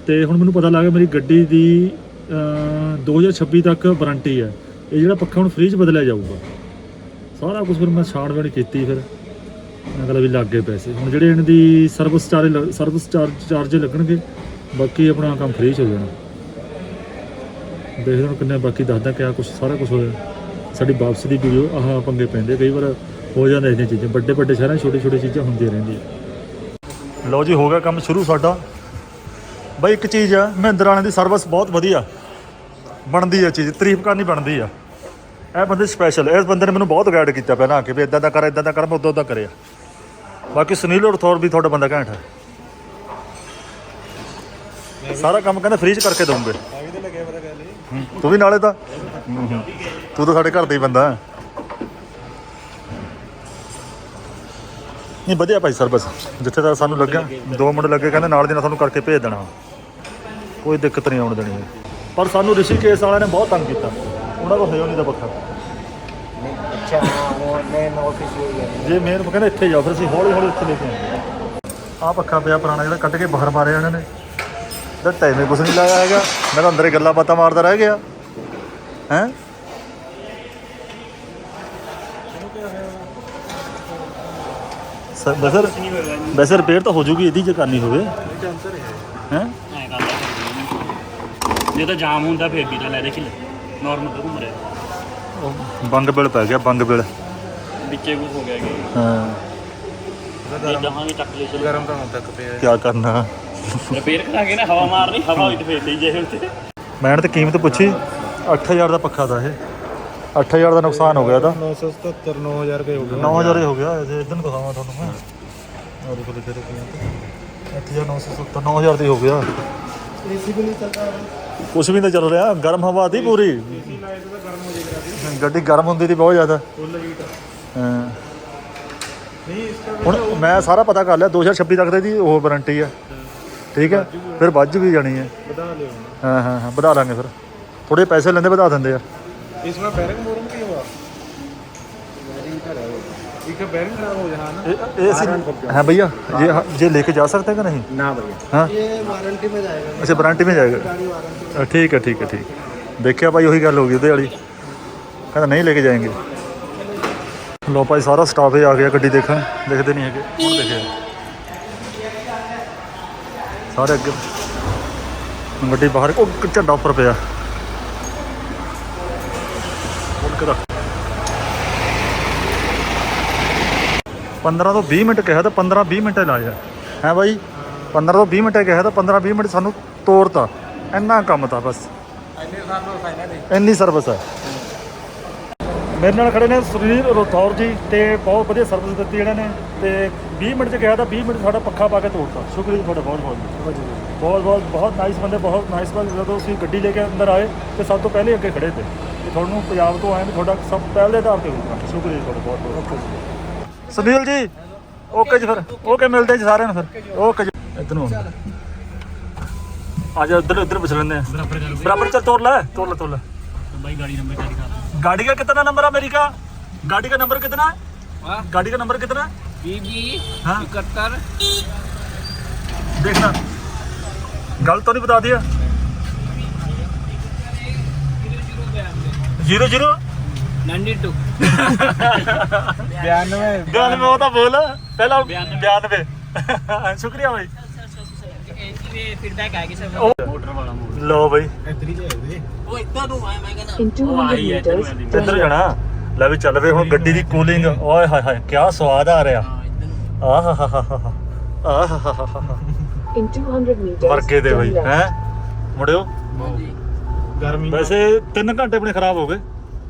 ਤੇ ਹੁਣ ਮੈਨੂੰ ਪਤਾ ਲੱਗ ਗਿਆ ਮੇਰੀ ਗੱਡੀ ਦੀ ਅਹ, 2026 ਤੱਕ ਵਾਰੰਟੀ ਹੈ। ਇਹ ਜਿਹੜਾ ਪੱਖਾ ਹੁਣ ਫ੍ਰੀ ਚ ਬਦਲਿਆ ਜਾਊਗਾ। ਸਾਰਾ ਕੁਝ ਫਿਰ ਮੈਂ ਛਾਣਬੀਣ ਕੀਤੀ ਫਿਰ। ਮੈਂ ਕਹਿੰਦਾ ਵੀ ਲੱਗ ਗਏ ਪੈਸੇ। ਹੁਣ ਜਿਹੜੇ ਇਹਨਾਂ ਦੀ service charge service charge charge ਲੱਗਣਗੇ ਬਾਕੀ ਆਪਣਾ ਕੰਮ ਫ੍ਰੀ ਚ ਹੋ ਜਾਣਾ। ਦੇਖਦੇ ਹਾਂ ਕਿੰਨੇ ਬਾਕੀ ਦੱਸਦਾ ਕਿਆ ਕੁਝ ਸਾਰਾ ਕੁਝ ਹੋਇਆ। ਸਾਡੀ ਵਾਪਸੀ ਦੀ ਵੀਡੀਓ ਆਹ ਪੰਗੇ ਪੈਂਦੇ ਕਈ ਵਾਰ ਹੋ ਜਾਂਦੇ ਇਹਦੀਆਂ ਚੀਜ਼ਾਂ। ਵੱਡੇ ਵੱਡੇ ਸ਼ਹਿਰਾਂ ਛੋਟੇ ਛੋਟੇ ਚੀਜ਼ਾਂ ਹੁੰਦੀਆਂ ਰਹਿੰਦੀਆਂ। ਲਓ ਜੀ, ਹੋ ਗਿਆ ਕੰਮ ਸ਼ੁਰੂ ਸਾਡਾ। ਬਾਈ ਇੱਕ ਚੀਜ਼ ਆ, ਮਹਿੰਦਰ ਵਾਲਿਆਂ ਦੀ ਸਰਵਿਸ ਬਹੁਤ ਵਧੀਆ। ਬਣਦੀ ਆ ਚੀਜ਼, ਤਾਰੀਫ ਕਰਨੀ ਬਣਦੀ ਆ। ਇਹ ਬੰਦੇ ਸਪੈਸ਼ਲ ਇਸ ਬੰਦੇ ਨੇ ਮੈਨੂੰ ਬਹੁਤ ਗਾਈਡ ਕੀਤਾ ਪਹਿਲਾਂ ਕਿ ਵੀ ਇਦਾਂ ਦਾ ਕਰ ਇਦਾਂ ਦਾ ਕਰ, ਮੈਂ ਉਦੋਂ ਉਦਾਂ ਕਰਿਆ। ਬਾਕੀ ਸੁਨੀਲ ਔਰ ਵੀ ਤੁਹਾਡਾ ਬੰਦਾ ਘੈਂਟ ਹੈ ਸਾਰਾ ਕੰਮ ਕਹਿੰਦਾ ਫ੍ਰੀ ਚ ਕਰਕੇ ਦਊਂਗੇ। ਤੂੰ ਵੀ ਨਾਲੇ ਤਾਂ। ਤੂੰ ਤਾਂ ਸਾਡੇ ਘਰ ਦਾ ਹੀ ਬੰਦਾ ਹੈ। ਨਹੀਂ ਵਧੀਆ ਭਾਈ ਸਰਵਿਸ ਜਿੱਥੇ ਤੱਕ ਸਾਨੂੰ ਲੱਗਿਆ ਦੋ ਮਿੰਟ ਲੱਗੇ ਕਹਿੰਦੇ ਨਾਲ ਦੀ ਨਾਲ ਤੁਹਾਨੂੰ ਕਰਕੇ ਭੇਜ ਦੇਣਾ। ਕੋਈ ਦਿੱਕਤ ਨਹੀਂ ਆਉਣ ਦੇਣੀ। ਪਰ ਸਾਨੂੰ ਰਿਸ਼ੀ ਕੇਸ ਵਾਲਿਆਂ ਨੇ ਬਹੁਤ ਤੰਗ ਕੀਤਾ। ਉਹਨਾਂ ਕੋਲ ਹੋਇਆ ਨਹੀਂ ਦਾ ਪੱਖਾ ਨਹੀਂ, ਅੱਛਾ ਹਾਂ ਉਹ ਇੱਥੇ ਜਾਓ ਫਿਰ ਅਸੀਂ ਹੌਲੀ ਹੌਲੀ ਇੱਥੇ ਲੈ ਕੇ ਆਏ ਆ ਪੱਖਾ ਪਿਆ ਪੁਰਾਣਾ ਜਿਹੜਾ ਕੱਢ ਕੇ ਬਾਹਰ ਮਾਰਿਆ ਇਹਨਾਂ ਨੇ। ਇਹਦਾ ਟਾਈਮੇ ਕੁਛ ਨਹੀਂ ਲਾਇਆ ਹੈਗਾ। ਮੈਂ ਤਾਂ ਅੰਦਰ ਹੀ ਗੱਲਾਂ ਬਾਤਾਂ ਮਾਰਦਾ ਰਹਿ ਗਿਆ। ਹੈ? ਸਰ ਬਸਰ ਵੈਸੇ ਰਿਪੇਅਰ ਤਾਂ ਹੋ ਜੂਗੀ ਇਹਦੀ ਜੇ ਕਰਨੀ ਹੋਵੇ। ਹੈ? ਜੇ ਤਾਂ ਜਾਮ ਹੁੰਦਾ ਫਿਰ ਵੀ ਤਾਂ ਲੈ ਦੇਖ ਲੈ। ਨਾਰਮਲ ਤਾਂ ਘੁੰਮ ਰਿਹਾ। ਬੰਗ ਬਿਲ ਪੈ ਗਿਆ ਬੰਗ ਬਿਲ। ਵਿੱਚੇ ਕੁਝ ਹੋ ਗਿਆ ਕਿ? ਹਾਂ। ਇਹ ਦਹਾਂਗੇ ਚੱਕ ਲੈ। ਚਲੋ ਗਰਮ ਤਾਂ ਹੁਣ ਤੱਕ ਪਿਆ। ਕੀ ਕਰਨਾ? ਰਿਪੇਅਰ ਕਰਾਂਗੇ ਨਾ ਹਵਾ ਮਾਰਨੀ ਹਵਾ ਵਿੱਚ ਫੇਰ ਜੇ ਉੱਤੇ। ਮੈਂ ਤਾਂ ਕੀਮਤ ਪੁੱਛੀ 8000 ਦਾ ਪੱਖਾ ਦਾ ਇਹ। 8000 ਦਾ ਨੁਕਸਾਨ ਹੋ ਗਿਆ ਇਹਦਾ 977 9000 ਹੋ ਗਿਆ 9000 ਹੀ ਵੀ ਨਹੀਂ ਚੱਲ ਰਿਹਾ ਗਰਮ ਹਵਾ ਦੀ ਪੂਰੀ। ਗੱਡੀ ਗਰਮ ਹੁੰਦੀ ਦੀ ਬਹੁਤ ਜ਼ਿਆਦਾ। ਮੈਂ ਸਾਰਾ ਪਤਾ ਕਰ ਲਿਆ 2026 ਤੱਕ ਦੀ ਉਹ ਵਾਰੰਟੀ ਆ। ਠੀਕ ਹੈ? ਫਿਰ ਵੱਜ ਵੀ ਜਾਣੀ ਹੈ। ਵਧਾ ਲਿਓ ਹਾਂ ਹਾਂ ਹਾਂ ਵਧਾ ਲਾਂਗੇ ਫਿਰ। ਥੋੜੇ ਪੈਸੇ ਲੈਂਦੇ ਵਧਾ ਦਿੰਦੇ ਆ। ਇਸ ਵਾਰ ਬੈਰਿੰਗ ਮੋਰਮ ਕੀ ਹੋਆ? ਇੱਕ ਬੈਰਿੰਗ ਖਰਾਬ ਹੋ ਜਾਣਾ ਇਹ ਅਸੀਂ ਹਾਂ ਭਈਆ ਜੇ ਜੇ ਲੈ ਕੇ ਜਾ ਸਕਤੇ ਕਿ ਨਹੀਂ? ਨਾ ਭਈਆ। ਹਾਂ। ਇਹ ਵਾਰੰਟੀ ਮੇ ਜਾਏਗਾ ਅੱਛਾ ਵਾਰੰਟੀ ਮੇ ਜਾਏਗਾ ਠੀਕ ਹੈ ਠੀਕ ਹੈ ਠੀਕ। ਦੇਖਿਆ ਭਾਈ ਉਹੀ ਗੱਲ ਹੋ ਗਈ ਉਹਦੇ ਵਾਲੀ। ਕਹਿੰਦਾ ਨਹੀਂ ਲੈ ਕੇ ਜਾਏਗੇ। ਲੋ ਸਾਰਾ ਸਟਾਫ ਹੀ ਆ ਗਿਆ ਗੱਡੀ ਦੇਖਣ। ਦੇਖਦੇ ਨਹੀਂ ਹੈਗੇ। ਹੁਣ ਦੇਖਿਆ ਸਾਰੇ ਅੱਗੇ। ਗੱਡੀ ਬਾਹਰ ਉਹ ਝੰਡਾ ਉੱਪਰ ਪਿਆ। ਹੁਣ ਕਿਹਦਾ 15 ਤੋਂ 20 ਮਿੰਟ ਕਿਹਾ ਤਾਂ 15 20 ਮਿੰਟ ਹੀ ਲਾਇਆ। ਹੈ ਬਾਈ? 15 ਤੋਂ 20 ਮਿੰਟ ਕਿਹਾ ਤਾਂ 15 20 ਮਿੰਟ ਸਾਨੂੰ ਤੋਰਤਾ। ਇੰਨਾ ਕੰਮ ਤਾਂ ਬਸ। ਇੰਨੀ ਸਰਵਿਸ ਹੈ ਮੇਰੇ ਨਾਲ ਖੜੇ ਨੇ ਸੁਨੀਲ ਰੋਥੌਰ ਜੀ ਤੇ ਬਹੁਤ ਵਧੀਆ ਸਰਵਿਸ ਦਿੱਤੀ ਇਹਨਾਂ ਨੇ ਤੇ 20 ਮਿੰਟ ਚ ਕਿਹਾ ਤਾਂ 20 ਮਿੰਟ ਸਾਡਾ ਪੱਖਾ ਪਾ ਕੇ ਤੋੜਤਾ। ਸ਼ੁਕਰੀਆ ਤੁਹਾਡਾ ਬਹੁਤ ਬਹੁਤ ਬਹੁਤ ਬਹੁਤ ਬਹੁਤ ਨਾਈਸ ਬੰਦੇ ਬਹੁਤ ਨਾਈਸ ਬੰਦੇ। ਜਦੋਂ ਤੁਸੀਂ ਗੱਡੀ ਲੈ ਕੇ ਅੰਦਰ ਆਏ ਤੇ ਸਭ ਤੋਂ ਪਹਿਲੇ ਅੱਗੇ ਖੜੇ ਤੇ। ਤੇ ਤੁਹਾਨੂੰ ਪੰਜਾਬ ਤੋਂ ਆਏ ਨੇ ਤੁਹਾਡਾ ਸਭ ਪਹਿਲ ਦੇ ਆਧਾਰ ਤੇ ਹੋਊਗਾ। ਸ਼ੁਕਰੀਆ ਤੁਹਾਡਾ ਬਹੁਤ ਬਹੁਤ। ਸੁਨੀਲ ਜੀ ਓਕੇ ਜੀ ਫਿਰ। ਓਕੇ ਮਿਲਦੇ ਜੀ ਸਾਰਿਆਂ ਨੂੰ ਫਿਰ। ਓਕੇ ਜੀ। ਇਧਰ ਨੂੰ ਆ ਜਾ ਇਧਰ ਇਧਰ ਪੁੱਛ ਲੈਂਦੇ ਬਰਾਬਰ ਚੱਲ ਤੋੜ ਲੈ ਤੋੜ ਲੈ ਤੋੜ ਲੈ। ਬਾਈ ਗਾੜੀ ਨੰਬਰ ਚਾਹੀਦਾ गाड़ी का कितना नंबर है मेरी का गाड़ी का नंबर कितना है? गाड़ी का नंबर कितना है? हाँ? इकहत्तर। देखना गलत तो नहीं बता दिया। Zero zero? बयानवे। बयानवे होता बोल। पहला बयानवे। शुक्रिया भाई। ਐਸੀ ਬਈ। ਇੱਧਰ ਹੀ ਉਹ ਇੱਧਰ ਨੂੰ ਆਇਆ ਮੈਂ ਕਹਿੰਦਾ In ਜਾਣਾ? ਲੈ ਵੀ ਚੱਲ ਵੇ ਹੁਣ ਗੱਡੀ ਦੀ ਕੂਲਿੰਗ ਓਏ ਹਾਏ ਹਾਏ ਕੀ ਸਵਾਦ ਆ ਰਿਹਾ। ਆਹ ਹਾ ਹਾ ਹਾ ਆਹ ਹਾ ਹਾ ਹਾ left. 200 meters, ਮਰ ਦੇ ਬਈ ਹੈ? ਮੁੜਿਓ। ਗਰਮੀ ਵੈਸੇ 3 ਘੰਟੇ ਆਪਣੇ ਖਰਾਬ ਹੋ ਗਏ।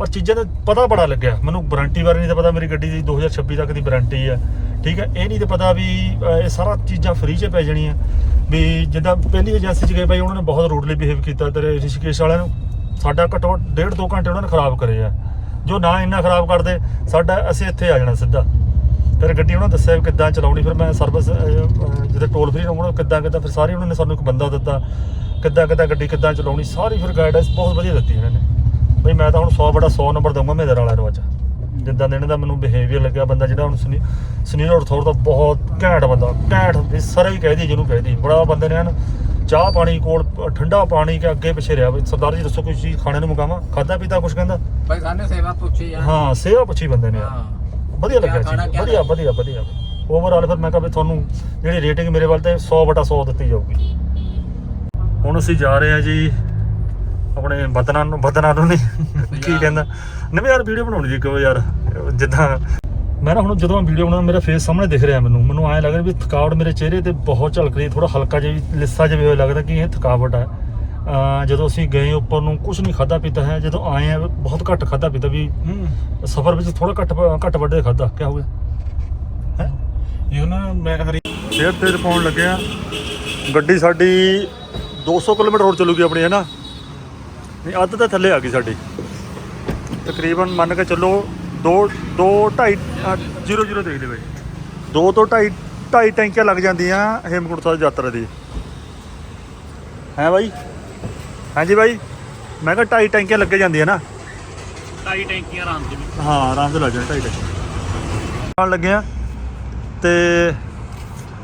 ਪਰ ਚੀਜ਼ਾਂ ਦਾ ਪਤਾ ਬੜਾ ਲੱਗਿਆ। ਮੈਨੂੰ ਵਾਰੰਟੀ ਬਾਰੇ ਨਹੀਂ ਤਾਂ ਪਤਾ, ਮੇਰੀ ਗੱਡੀ ਦੀ 2026 ਤੱਕ ਦੀ ਵਾਰੰਟੀ ਹੈ ਠੀਕ ਹੈ ਇਹ ਨਹੀਂ ਤਾਂ ਪਤਾ ਵੀ ਇਹ ਸਾਰਾ ਚੀਜ਼ਾਂ ਫ੍ਰੀ 'ਚ ਪੈ ਜਾਣੀਆਂ। ਵੀ ਜਿੱਦਾਂ ਪਹਿਲੀ ਏਜੰਸੀ 'ਚ ਗਏ ਭਾਈ, ਉਹਨਾਂ ਨੇ ਬਹੁਤ ਰੂਡਲੀ ਬਿਹੇਵ ਕੀਤਾ। ਤੇਰੇ ਰਿਸ਼ੀਕੇਸ਼ ਵਾਲਿਆਂ ਨੂੰ ਸਾਡਾ ਘੱਟੋ ਘੱਟ ਡੇਢ ਦੋ ਘੰਟੇ ਉਹਨਾਂ ਨੇ ਖਰਾਬ ਕਰੇ ਆ। ਜੋ ਨਾ ਇੰਨਾ ਖਰਾਬ ਕਰਦੇ, ਸਾਡਾ ਅਸੀਂ ਇੱਥੇ ਆ ਜਾਣਾ ਸਿੱਧਾ। ਫਿਰ ਗੱਡੀ ਉਹਨਾਂ ਨੇ ਦੱਸਿਆ ਵੀ ਕਿੱਦਾਂ ਚਲਾਉਣੀ, ਫਿਰ ਮੈਂ ਸਰਵਿਸ ਜਿਹਦੇ ਟੋਲ ਫ੍ਰੀ ਉਹਨਾਂ ਕਿੱਦਾਂ ਕਿੱਦਾਂ, ਫਿਰ ਸਾਰੀ ਉਹਨਾਂ ਨੇ ਸਾਨੂੰ ਇੱਕ ਬੰਦਾ ਦਿੱਤਾ। ਕਿੱਦਾਂ ਕਿੱਦਾਂ ਗੱਡੀ ਕਿੱਦਾਂ ਚਲਾਉਣੀ, ਸਾਰੀ ਫਿਰ ਗਾਈਡੈਂਸ ਬਹੁਤ ਵਧੀਆ ਦਿੱਤੀ ਇਹਨਾਂ ਨੇ। ਬਈ ਮੈਂ ਤਾਂ ਹੁਣ 100 ਬੜਾ 100 ਨੰਬਰ ਦਊਂਗਾ ਮੇਰੇ ਵਾਲਿਆਂ ਨੂੰ ਅੱਜ ਜਿੱਦਾਂ ਦੇ ਇਹਨਾਂ ਦਾ ਮੈਨੂੰ ਬਿਹੇਵੀਅਰ ਲੱਗਿਆ ਬੰਦਾ ਜਿਹੜਾ ਹੁਣ ਸੁਨੀ ਸੁਨੀਲ ਰਥੋਰ ਦਾ ਬਹੁਤ ਘੈਂਟ ਬੰਦਾ ਘੈਂਟ ਸਾਰਾ ਹੀ ਕਹਿ ਦੀ ਜਿਹਨੂੰ ਕਹਿ ਦੀ ਬੜਾ ਬੰਦੇ ਨੇ ਹਨ ਚਾਹ ਪਾਣੀ ਕੋਲ ਠੰਡਾ ਪਾਣੀ ਕੇ ਅੱਗੇ ਪਿੱਛੇ ਰਿਹਾ। ਸਰਦਾਰ ਜੀ ਦੱਸੋ ਕੋਈ ਚੀਜ਼ ਖਾਣੇ ਨੂੰ ਮੰਗਾਵਾਂ? ਖਾਦਾ ਪੀਤਾ ਕੁਝ ਕਹਿੰਦਾ? ਭਾਈ ਸਾਨੂੰ ਸੇਵਾ ਪੁੱਛੀ ਆ। ਹਾਂ ਸੇਵਾ ਪੁੱਛੀ ਬੰਦੇ ਨੇ। ਯਾਰ। ਹਾਂ। ਵਧੀਆ ਲੱਗਿਆ ਜੀ। ਵਧੀਆ ਵਧੀਆ ਵਧੀਆ। ਓਵਰਆਲ ਫਿਰ ਮੈਂ ਕਿਹਾ ਵੀ ਤੁਹਾਨੂੰ ਜਿਹੜੀ ਰੇਟਿੰਗ ਮੇਰੇ ਵੱਲ ਤੇ 100 ਬਟਾ 100 ਦਿੱਤੀ ਜਾਊਗੀ। ਹੁਣ ਅਸੀਂ ਜਾ ਰਹੇ ਹਾਂ ਜੀ ਆਪਣੇ ਵਤਨਾਂ ਨੂੰ ਵਤਨਾਂ ਨੂੰ ਨਹੀਂ ਕੀ ਕਹਿੰਦਾ? ਨਵੇਂ ਯਾਰ ਵੀਡੀਓ ਬਣਾਉਣੀ ਜੀ ਕਿਉਂ ਯਾਰ ਜਿੱਦਾਂ ਮੈਂ ਨਾ ਹੁਣ ਜਦੋਂ ਮੈਂ ਵੀਡੀਓ ਬਣਾਉਣਾ ਮੇਰਾ ਫੇਸ ਸਾਹਮਣੇ ਦਿਖ ਰਿਹਾ ਮੈਨੂੰ। ਮੈਨੂੰ ਐਂ ਲੱਗ ਰਿਹਾ ਵੀ ਥਕਾਵਟ ਮੇਰੇ ਚਿਹਰੇ ਤੇ ਬਹੁਤ ਝਲਕ ਰਹੀ ਥੋੜਾ ਹਲਕਾ ਜਿਹਾ ਵੀ ਲਿੱਸਾ ਜਿਹਾ ਵੀ ਹੋਇਆ ਲੱਗਦਾ ਕਿ ਇਹ ਥਕਾਵਟ ਹੈ ਜਦੋਂ ਅਸੀਂ ਗਏ ਉੱਪਰ ਨੂੰ ਕੁਝ ਨਹੀਂ ਖਾਦਾ ਪੀਤਾ ਹੈ ਜਦੋਂ ਆਏ ਆ ਬਹੁਤ ਘੱਟ ਖਾਦਾ ਪੀਤਾ ਵੀ ਸਫ਼ਰ ਵਿੱਚ ਥੋੜਾ ਘੱਟ ਘੱਟ ਵੱਡੇ ਖਾਦਾ ਕੀ ਹੋ ਗਿਆ? ਹੈ? ਇਹ ਨਾ ਮੈਂ ਹਰੀ ਫੇਰ ਤੇਲ ਪਾਉਣ ਲੱਗੇ ਆ ਗੱਡੀ ਸਾਡੀ 200 ਕਿਲੋਮੀਟਰ ਹੋਰ ਚੱਲੂਗੀ ਆਪਣੀ ਹੈ ਨਾ? ਨਹੀਂ ਅੱਧ ਤਾਂ ਥੱਲੇ ਆ ਗਈ ਸਾਡੀ। ਤਕਰੀਬਨ ਮੰਨ ਕੇ ਚੱਲੋ 2 2 2.5 0 0 ਦੇਖ ਲਈ ਬਾਈ। 2 ਤੋਂ 2.5 2.5 ਟੈਂਕੀਆਂ ਲੱਗ ਜਾਂਦੀਆਂ ਹੇਮਕੁੰਟ ਸਾਹਿਬ ਯਾਤਰਾ ਦੀ। ਹੈ ਬਾਈ? ਹਾਂਜੀ ਬਾਈ? ਮੈਂ ਕਿਹਾ 2.5 ਟੈਂਕੀਆਂ ਲੱਗੇ ਜਾਂਦੀਆਂ ਨਾ। ਢਾਈ ਟੈਂਕੀਆਂ ਰਾਂ ਦੇ ਵਿੱਚ ਹਾਂ ਆਰਾਮ ਨਾਲ ਲੱਗ ਜਾਣਾ ਢਾਈ ਟੈਂਕੀਆਂ। ਆਉਣ ਲੱਗੇ ਆ ਤੇ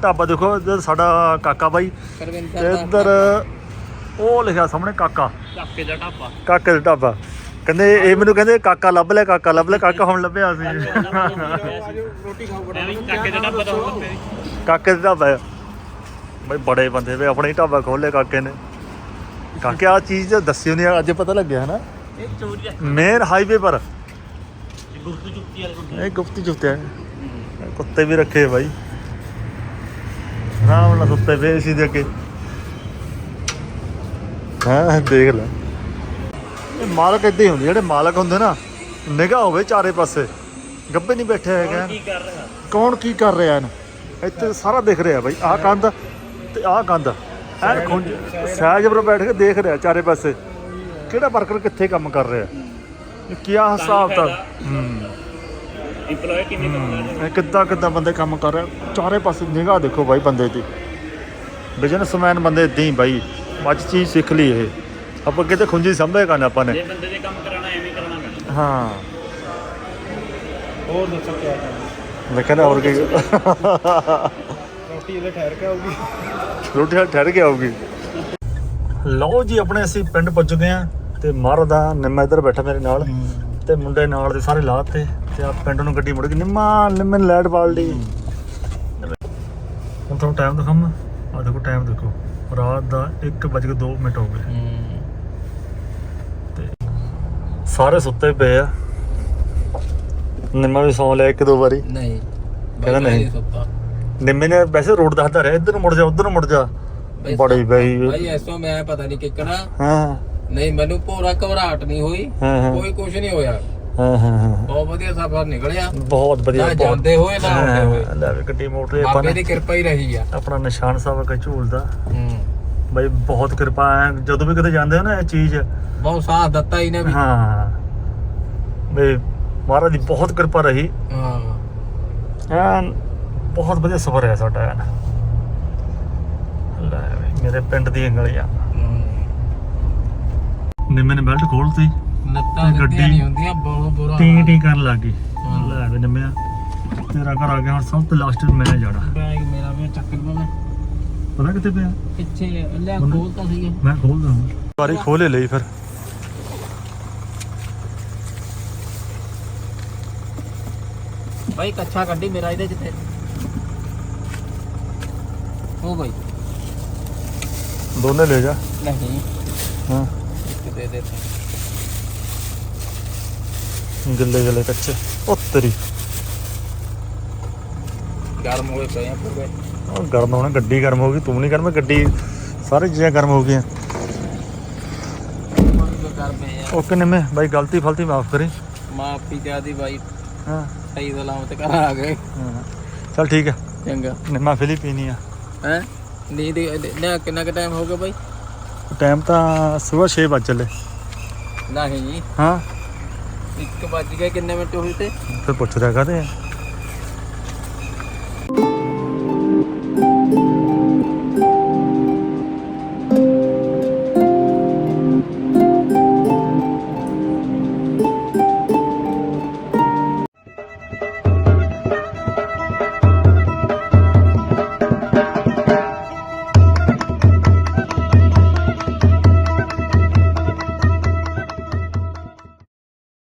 ਢਾਬਾ ਦੇਖੋ ਇੱਧਰ ਸਾਡਾ ਕਾਕਾ ਬਾਈ ਤੇ ਦਾ ਇੱਧਰ ਉਹ ਲਿਖਿਆ ਸਾਹਮਣੇ ਕਾਕਾ। ਕਾਕੇ ਦਾ ਢਾਬਾ। ਕਾਕੇ ਦਾ ਢਾਬਾ। ਕਹਿੰਦੇ ਇਹ ਮੈਨੂੰ ਕਹਿੰਦੇ ਕਾਕਾ ਲੱਭ ਲੈ ਕਾਕਾ ਲੱਭ ਲੈ ਕਾਕਾ ਹੁਣ ਲੱਭਿਆ ਸੀ। ਰੋਟੀ ਖਾਓ ਕਾਕੇ ਦਾ ਢਾਬਾ ਤਾਂ। ਕਾਕੇ ਦਾ ਬਈ ਬੜੇ ਬੰਦੇ ਵੇ ਆਪਣੇ ਹੀ ਢਾਬਾ ਖੋਲੇ ਕਾਕੇ ਨੇ। ਕਾਕੇ ਆ ਚੀਜ਼ ਦੱਸਿਓ ਨਹੀਂ ਅੱਜ ਪਤਾ ਲੱਗਿਆ ਹੈ ਨਾ ਇਹ ਚੋਰੀ ਮੇਨ ਹਾਈਵੇ ਪਰ। ਇਹ ਚੁੱਕੀ ਵਾਲੇ ਗੁਪਤੀ ਜੁੱਤੇ ਆ। ਕੁੱਤੇ ਵੀ ਰੱਖੇ ਆ ਬਾਈ। ਆਰਾਮ ਨਾਲ ਸੁੱਤੇ ਪਏ ਸੀ ਦੇ ਅੱਗੇ ਹਾਂ ਦੇਖ ਲੈ। ਇਹ ਮਾਲਕ ਏਦਾਂ ਹੀ ਹੁੰਦੇ ਜਿਹੜੇ ਮਾਲਕ ਹੁੰਦੇ ਨਾ ਨਿਗਾਹ ਹੋਵੇ ਚਾਰੇ ਪਾਸੇ ਗੱਬੇ ਨਹੀਂ ਬੈਠੇ ਹੈਗੇ ਕੀ ਕਰ ਰਿਹਾ? ਕੌਣ ਕੀ ਕਰ ਰਿਹਾ ਇਹਨੂੰ ਇੱਥੇ ਸਾਰਾ ਦਿਖ ਰਿਹਾ ਬਾਈ ਆਹ ਕੰਧ ਤੇ ਆਹ ਕੰਧ। ਐਨ ਖੁੰਝ ਸਹਿਜ ਪਰ ਬੈਠ ਕੇ ਦੇਖ ਰਿਹਾ ਚਾਰੇ ਪਾਸੇ। ਕਿਹੜਾ ਵਰਕਰ ਕਿੱਥੇ ਕੰਮ ਕਰ ਰਿਹਾ? ਇਹ ਕੀ ਹਿਸਾਬ ਤਾਂ ਹੂੰ। ਕਿੰਨੇ ਕੰਮ ਕਿੱਦਾਂ ਕਿੱਦਾਂ ਬੰਦੇ ਕੰਮ ਕਰ ਰਹੇ? ਚਾਰੇ ਪਾਸੇ ਨਿਗਾਹ ਦੇਖੋ ਬਾਈ ਬੰਦੇ ਦੀ। ਬਿਜ਼ਨਸਮੈਨ ਬੰਦੇ ਹੀ ਬਾਈ। ਅੱਜ ਚੀਜ਼ ਸਿੱਖ ਲਈ ਇਹ। ਆਪਾਂ ਕਿਤੇ ਖੁੰਝੀ ਸੰਭੇ ਕਰਨਾ ਆਪਾਂ ਨੇ। ਜੇ ਬੰਦੇ ਦੇ ਕੰਮ ਕਰਾਣਾ ਐਵੇਂ ਹੀ ਕਰਾਉਣਾ ਪੈਣਾ। ਹਾਂ। ਹੋਰ ਦੱਸੋ ਕੀ ਕਰਨਾ? ਮੈਂ ਕਹਿੰਦਾ ਹੋਰ ਕੀ। ਰੋਟੀ ਇਹਦੇ ਠਹਿਰ ਕੇ ਆਊਗੀ। ਰੋਟੀ ਨਾਲ ਠਹਿਰ ਕੇ ਆਊਗੀ। ਲਓ ਜੀ ਆਪਣੇ ਅਸੀਂ ਪਿੰਡ ਪੁੱਜ ਗਏ ਆ ਤੇ ਮਰ ਦਾ ਨਿੰਮਾ ਇੱਧਰ ਬੈਠਾ ਮੇਰੇ ਨਾਲ ਤੇ ਮੁੰਡੇ ਨਾਲ ਦੇ ਸਾਰੇ ਲਾਤੇ ਤੇ ਆ ਪਿੰਡ ਨੂੰ ਗੱਡੀ ਮੁੜ ਗਈ। ਨਿੰਮਾ ਨਿੰਮੇ ਨੇ ਲਾਈਟ ਬਾਲ ਲਈ ਹੁਣ ਤੁਹਾਨੂੰ ਟਾਈਮ ਦਿਖਾਵਾਂ। ਆ ਦੇਖੋ ਟਾਈਮ ਦੇਖੋ। ਰਾਤ ਦਾ 1:02 ਮਿੰਟ ਹੋ ਗਏ। ਤੇ ਸਾਰੇ ਸੁੱਤੇ ਪਏ ਆ। ਨਿੰਮਾ ਵੀ ਸੌਂ ਲਿਆ ਇੱਕ ਦੋ ਵਾਰੀ। ਨਹੀਂ ਕਹਿੰਦਾ ਨਹੀਂ। ਸੁੱਤਾ। ਨਿੰਮੇ ਨੇ ਵੈਸੇ ਰੋਡ ਦੱਸਦਾ ਰਿਹਾ ਇੱਧਰ ਨੂੰ ਮੁੜ ਜਾ ਉੱਧਰ ਨੂੰ ਮੁੜ ਜਾ। ਬੜੀ ਬਈ। ਭਾਈ ਐਸੋ ਮੈਂ ਪਤਾ ਨਹੀਂ ਕਿੱਕਣਾ। ਹਾਂ। ਨਹੀਂ ਮੈਨੂੰ ਪੂਰਾ ਘਬਰਾਹਟ ਨਹੀਂ ਹੋਈ। ਕੋਈ ਕੁਝ ਨਹੀਂ ਹੋਇਆ। ਹਾਂ ਹਾਂ ਹਾਂ। ਬਹੁਤ ਵਧੀਆ ਸਫ਼ਰ ਨਿਕਲਿਆ। ਬਹੁਤ ਵਧੀਆ ਨਾ ਬਹੁਤ। ਜਾਂਦੇ ਹੋਏ ਨਾ ਆਉਂਦੇ ਹੋਏ। ਹਾਂ, ਲੈ ਵੀ ਗੱਡੀ ਮੋਟਰ ਆਪਾਂ ਬਾਬੇ ਨੇ ਦੀ ਕਿਰਪਾ ਹੀ ਰਹੀ ਆ। ਆਪਣਾ ਨਿਸ਼ਾਨ ਸਾਹਿਬ ਅਗਾ ਝੂਲ ਦਾ ਹੂੰ। ਬਈ ਬਹੁਤ ਕਿਰਪਾ ਹੈ ਜਦੋਂ ਵੀ ਕਿਤੇ ਜਾਂਦੇ ਹੋ ਨਾ ਇਹ ਚੀਜ਼। ਬਹੁਤ ਸਾਥ ਦਿੱਤਾ ਇਹਨੇ ਵੀ। ਹਾਂ ਬਈ ਮਹਾਰਾਜ ਦੀ ਬਹੁਤ ਕਿਰਪਾ ਰਹੀ। ਹਾਂ। ਐਨ ਬਹੁਤ ਵਧੀਆ ਸਫ਼ਰ ਹੈ ਸਾਡਾ ਐਨ। ਲੈ ਮੇਰੇ ਪਿੰਡ ਦੀ ਗਲੀਆਂ ਹੂੰ। ਨਿੰਮੇ ਨੇ ਬੈਲਟ ਖੋਲਤੀ। ਤੇ ਗੱਡੀ ਗੱਡੀਆਂ ਨਹੀਂ ਹੁੰਦੀਆਂ ਬਹੁਤ ਬੁਰਾ ਟੀ। ਟੀ ਕਰਨ ਲੱਗ ਗਈ। ਲੈ ਵੀ ਨਿੰਮਿਆ ਤੇਰਾ ਘਰ ਆ ਗਿਆ ਹੁਣ ਸਭ ਤੋਂ ਲਾਸਟ ਮੈਂ ਜਾਣਾ। ਬੈਗ ਮੇਰਾ ਵੀ ਚੱਕਰ ਮੈਂ ਪਤਾ ਕਿੱਥੇ ਪਿਆ? ਪਿੱਛੇ ਲੈ ਖੋਲਤਾ ਸੀਗਾ। ਮੈਂ ਖੋਲਦਾ ਹਾਂ। ਵਾਰੀ ਖੋਲੇ ਲਈ ਫਿਰ। ਭਾਈ ਕੱਛਾ ਕੱਢੀ ਮੇਰਾ ਇਹਦੇ ਜਿੱਤੇ ਹੋ ਭਾਈ ਦੋਨੇ ਲੈ ਜਾ। ਨਹੀਂ। ਹਾਂ। ਕਿਤੇ ਦੇ ਗਿੱਲੇ ਗਿੱਲੇ ਕੱਚੇ ਉਹ ਤੇਰੀ ਗਰਮ ਹੋਏ ਪਏ ਆ ਪੂਰੇ। ਉਹ ਗਰਮ ਹੋਣਾ ਗੱਡੀ ਗਰਮ ਹੋ ਗਈ ਤੂੰ ਨਹੀਂ ਗਰਮ ਗੱਡੀ ਸਾਰੀ ਚੀਜ਼ਾਂ ਗਰਮ ਹੋ ਗਈਆਂ। ਆ ਓਕੇ ਨਿੰਮੇ ਬਾਈ ਗਲਤੀ ਫਲਤੀ ਮਾਫ ਕਰੀ। ਮਾਫੀ ਤੇ ਆਦੀ ਬਾਈ। ਹਾਂ। ਸਹੀ ਸਲਾਮਤ ਘਰ ਆ ਗਏ। ਹਾਂ। ਚੱਲ ਠੀਕ ਹੈ ਚੰਗਾ। ਨਿੰਮਾ ਫਿਲੀਪੀਨੀ ਆ। ਹੈ? ਨੀਂਦ ਨਾ ਕਿੰਨਾ ਕੁ ਟਾਈਮ ਹੋ ਗਿਆ ਬਾਈ? ਟਾਈਮ ਤਾਂ ਸਵੇਰ 6 ਵਜੇ ਚੱਲੇ। ਨਹੀਂ। ਹਾਂ। 1 ਵੱਜ ਗਿਆ ਕਿੰਨੇ ਮਿੰਟ ਹੋਏ ਤੇ? ਫਿਰ ਪੁੱਛਦਾ ਕਾਹਦੇ ਆ?